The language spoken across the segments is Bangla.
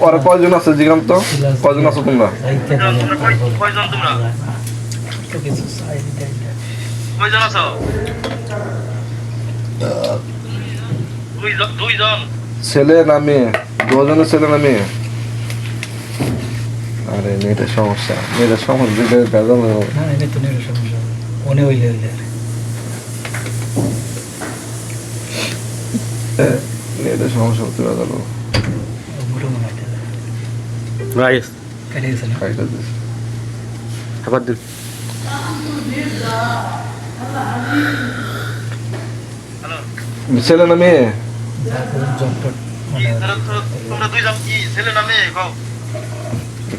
ওরা কয়জন আছে তো? কয়জন আছো তোমরা? ছেলে না মেয়ে? দুজনের ছেলে না আরে মেয়েটার সমস্যা। মেয়েটার সমস্যা ভেজাল হয়ে এনে তো সমস্যা। মনে হইলে হইলে। সমস্যা হতে মনে হয় রাইস। আবার দিন ছেলে না মেয়ে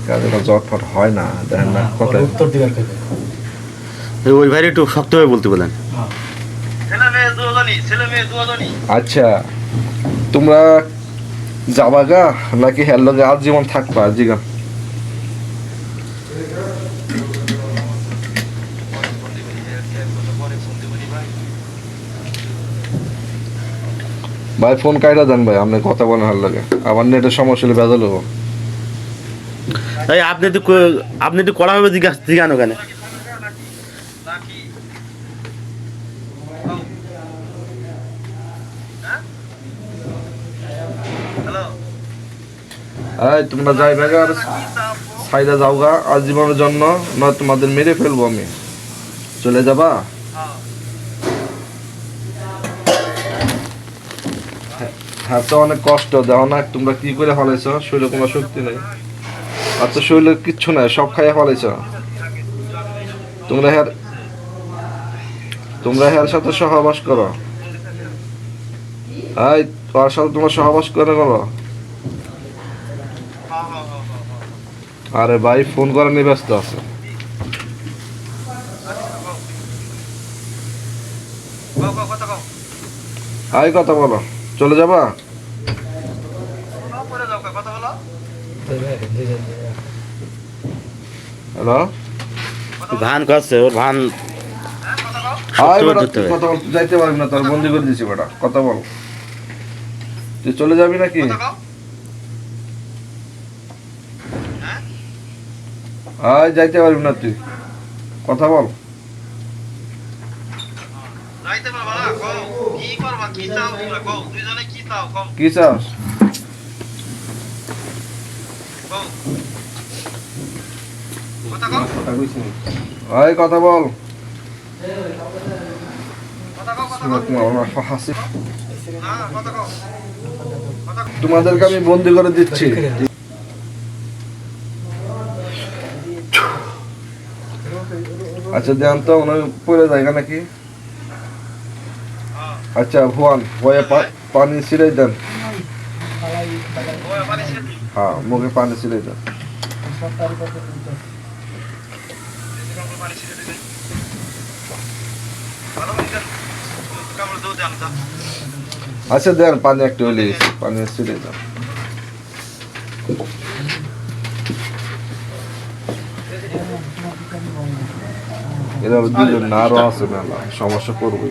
কাজটা জটফট হয় না দেখেন না কত উত্তর এই ওই ভাইরে একটু শক্তভাবে বলতে বলেন হ্যাঁ ছেলে মেয়ে দুজনই ছেলে মেয়ে দুজনই আচ্ছা তোমরা যাবা গা নাকি হের লগে আজীবন থাকবা জিগা ভাই ফোন কাইটা দেন ভাই আপনি কথা বলেন হার লাগে। আবার নেটের সমস্যা হলে বেজাল হব। আপনি তো আপনি তো কড়াভাবে জিজ্ঞাসা জিজ্ঞানো কেন এই, তোমরা যাইবে গা আর সাইডে যাও গা আজীবনের জন্য না তোমাদের মেরে ফেলব আমি। চলে যাবা? হ্যাঁ তো অনেক কষ্ট দাও না, তোমরা কি করে ফলাইছ? শরীরে কোনো শক্তি নেই। আচ্ছা শরীরে কিচ্ছু নাই, সব খাইয়া ফলাইছ। তোমরা হ্যার তোমরা হ্যার সাথে সহবাস করো। এই তোর সাথে তোমরা সহবাস করে করো আরে ভাই ফোন করে নিয়ে ব্যস্ত আছে। আই কথা বলো। চলে যাবা? হ্যালো? ভান করছে ওর ভান কথা বল যাইতে পারবি না তোর বন্দি করে দিছি বেটা। কথা বল। তুই চলে যাবি নাকি কথা কও হ্যাঁ আয় যাইতে পারবি না তুই। কথা বল। কি করবা কি চাও তোমরা? কও দুইজনে কি চাও কও। কি চাস কও। কথা কও। বল। তোমাদেরকে আমি বন্দি করে দিচ্ছি। আচ্ছা দেন তো ওনার পড়ে জায়গা নাকি? আচ্ছা ভুয়ান ভয়ে পানি ছিড়াই দেন। ছেড়ে হ্যাঁ মুখে পানি ছেড়ে দেন। আচ্ছা দেন পানি একটু হলে পানি ছিড়ে দেন। এভাবে দুজন না আরও আছে মেলা সমস্যা করবে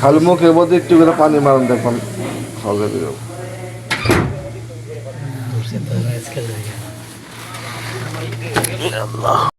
খালি মুখে মধ্যে একটু করে পানি মারেন দেখুন হবে বেরোবে আল্লাহ